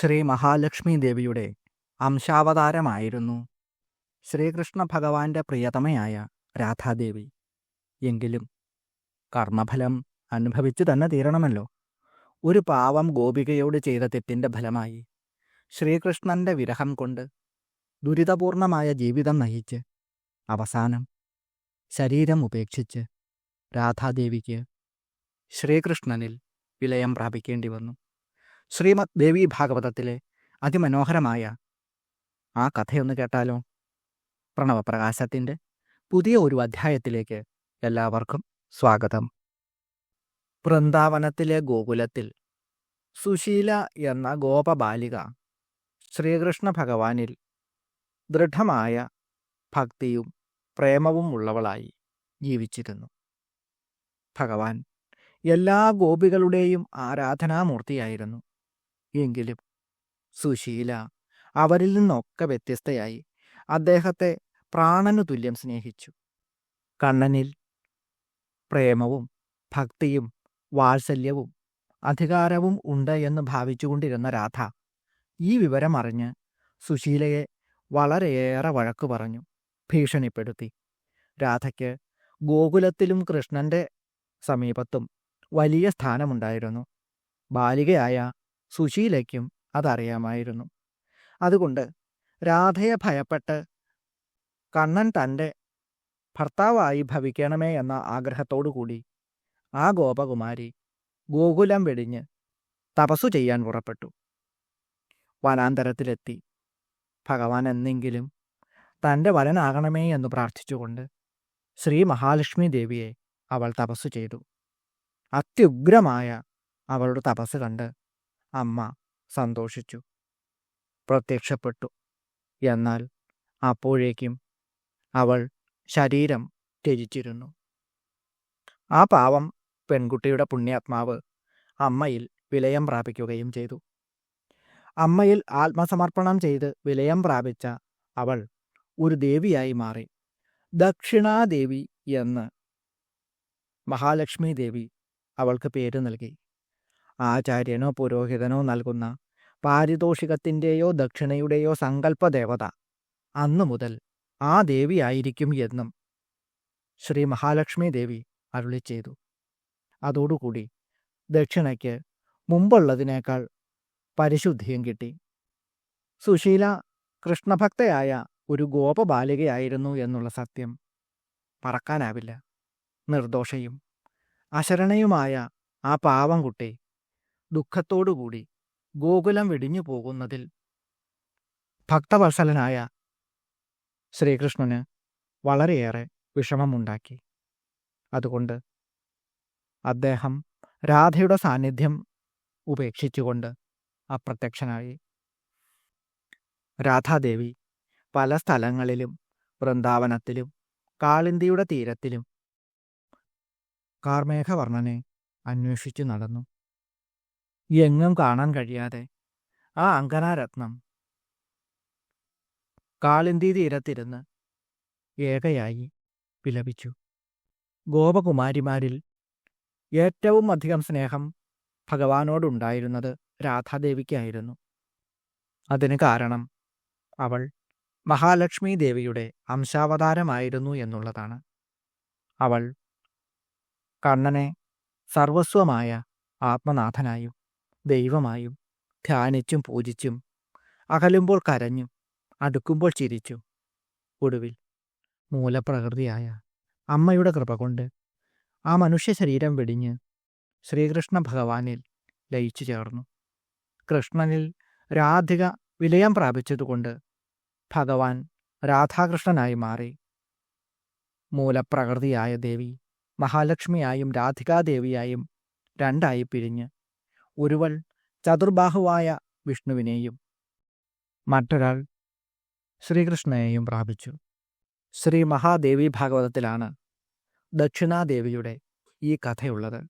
ശ്രീ മഹാലക്ഷ്മി ദേവിയുടെ അംശാവതാരമായിരുന്നു. ശ്രീകൃഷ്ണ ഭഗവാന്റെ പ്രിയതമയായ രാധാദേവി. എങ്കിലും കർമ്മഫലം അനുഭവിച്ചു തന്നെ തീരണമല്ലോ. ഒരു പാവം ഗോപികയോട് ചെയ്ത തെറ്റിന്റെ ഫലമായി ശ്രീകൃഷ്ണന്റെ വിരഹം കൊണ്ട് ദുരിതപൂർണമായ ജീവിതം നയിച്ച് അവസാനം ശരീരം ഉപേക്ഷിച്ച് രാധാദേവിക്ക് ശ്രീകൃഷ്ണനിൽ വിലയം പ്രാപിക്കേണ്ടി വന്നു. ശ്രീമദ് ദേവി ഭാഗവതത്തിലെ അതിമനോഹരമായ ആ കഥയൊന്ന് കേട്ടാലോ? പ്രണവപ്രകാശത്തിന്റെ പുതിയ ഒരു അധ്യായത്തിലേക്ക് എല്ലാവർക്കും സ്വാഗതം. വൃന്ദാവനത്തിലെ ഗോകുലത്തിൽ സുശീല എന്ന ഗോപബാലിക ശ്രീകൃഷ്ണ ഭഗവാനിൽ ദൃഢമായ ഭക്തിയും പ്രേമവും ഉള്ളവളായി ജീവിച്ചിരുന്നു. ഭഗവാൻ എല്ലാ ഗോപികളുടെയും ആരാധനാമൂർത്തിയായിരുന്നു. എങ്കിലും സുശീല അവരിൽ നിന്നൊക്കെ വ്യത്യസ്തയായി. അദ്ദേഹത്തെ പ്രാണനു തുല്യം സ്നേഹിച്ചു. കണ്ണനിൽ പ്രേമവും ഭക്തിയും വാത്സല്യവും അധികാരവും ഉണ്ട് എന്ന് ഭാവിച്ചുകൊണ്ടിരുന്ന രാധ ഈ വിവരം അറിഞ്ഞ് സുശീലയെ വളരെയേറെ വഴക്കു പറഞ്ഞു ഭീഷണിപ്പെടുത്തി. രാധയ്ക്ക് ഗോകുലത്തിലും കൃഷ്ണന്റെ സമീപത്തും വലിയ സ്ഥാനമുണ്ടായിരുന്നു. ബാലികയായ സുശീലയ്ക്കും അതറിയാമായിരുന്നു. അതുകൊണ്ട് രാധയെ ഭയപ്പെട്ട് കണ്ണൻ തന്റെ ഭർത്താവായി ഭവിക്കണമേ എന്ന ആഗ്രഹത്തോടുകൂടി ആ ഗോപകുമാരി ഗോകുലം വെടിഞ്ഞ് തപസ്സു ചെയ്യാൻ പുറപ്പെട്ടു. വനാന്തരത്തിലെത്തി. ഭഗവാൻ എന്നെങ്കിലും തന്റെ വരനാകണമേ എന്ന് പ്രാർത്ഥിച്ചുകൊണ്ട് ശ്രീ മഹാലക്ഷ്മി ദേവിയെ അവൾ തപസ്സു ചെയ്തു. അത്യുഗ്രമായ അവളുടെ തപസ് കണ്ട് അമ്മ സന്തോഷിച്ചു. പ്രത്യക്ഷപ്പെട്ടു. എന്നാൽ അപ്പോഴേക്കും അവൾ ശരീരം ത്യജിച്ചിരുന്നു. ആ പാവം പെൺകുട്ടിയുടെ പുണ്യാത്മാവ് അമ്മയിൽ വിലയം പ്രാപിക്കുകയും ചെയ്തു. അമ്മയിൽ ആത്മസമർപ്പണം ചെയ്ത് വിലയം പ്രാപിച്ച അവൾ ഒരു ദേവിയായി മാറി. ദക്ഷിണാദേവി എന്ന് മഹാലക്ഷ്മി ദേവി അവൾക്ക് പേര് നൽകി. ആചാര്യനോ പുരോഹിതനോ നൽകുന്ന പാരിതോഷികത്തിന്റെയോ ദക്ഷിണയുടെയോ സങ്കല്പദേവത അന്നു മുതൽ ആ ദേവിയായിരിക്കും എന്നും ശ്രീ മഹാലക്ഷ്മി ദേവി അരുളി ചെയ്തു. അതോടുകൂടി ദക്ഷിണയ്ക്ക് മുമ്പുള്ളതിനേക്കാൾ പരിശുദ്ധിയും കിട്ടി. സുശീല കൃഷ്ണഭക്തയായ ഒരു ഗോപബാലികയായിരുന്നു എന്നുള്ള സത്യം മറക്കാനാവില്ല നിർദോഷയും അശരണയുമായ ആ പാവം കുട്ടി ദുഃഖത്തോടുകൂടി ഗോകുലം വെടിഞ്ഞു പോകുന്നതിൽ ഭക്തവത്സലനായ ശ്രീകൃഷ്ണന് വളരെയേറെ വിഷമമുണ്ടാക്കി. അതുകൊണ്ട് അദ്ദേഹം രാധയുടെ സാന്നിധ്യം ഉപേക്ഷിച്ചുകൊണ്ട് അപ്രത്യക്ഷനായി. രാധാദേവി പല സ്ഥലങ്ങളിലും വൃന്ദാവനത്തിലും കാളിന്തിയുടെ തീരത്തിലും കാർമേഘവർണനെ അന്വേഷിച്ചു നടന്നു. എങ്ങും കാണാൻ കഴിയാതെ. ആ അങ്കനാരത്നം കാളിന്തി തീരത്തിരുന്ന് ഏകയായി വിലപിച്ചു. ഗോപകുമാരിമാരിൽ ഏറ്റവും അധികം സ്നേഹം ഭഗവാനോടുണ്ടായിരുന്നത് രാധാദേവിക്കായിരുന്നു. അതിന് കാരണം അവൾ മഹാലക്ഷ്മി ദേവിയുടെ അംശാവതാരമായിരുന്നു എന്നുള്ളതാണ്. അവൾ കണ്ണനെ സർവസ്വമായ ആത്മനാഥനായും ദൈവമായും ധ്യാനിച്ചും പൂജിച്ചും അകലുമ്പോൾ കരഞ്ഞും അടുക്കുമ്പോൾ ചിരിച്ചും ഒടുവിൽ മൂലപ്രകൃതിയായ അമ്മയുടെ കൃപ കൊണ്ട് ആ മനുഷ്യ ശരീരം വെടിഞ്ഞ് ശ്രീകൃഷ്ണ ഭഗവാനിൽ ലയിച്ചു ചേർന്നു. കൃഷ്ണനിൽ രാധിക വിലയം പ്രാപിച്ചതുകൊണ്ട് ഭഗവാൻ രാധാകൃഷ്ണനായി മാറി. മൂലപ്രകൃതിയായ ദേവി മഹാലക്ഷ്മിയായും രാധികാദേവിയായും രണ്ടായി പിരിഞ്ഞ് ഒരുവൾ ചതുർബാഹുവായ വിഷ്ണുവിനെയും മറ്റൊരാൾ ശ്രീകൃഷ്ണനെയും പ്രാപിച്ചു. ശ്രീ മഹാദേവി ഭാഗവതത്തിലാണ് ദക്ഷിണാദേവിയുടെ ഈ കഥയുള്ളത്.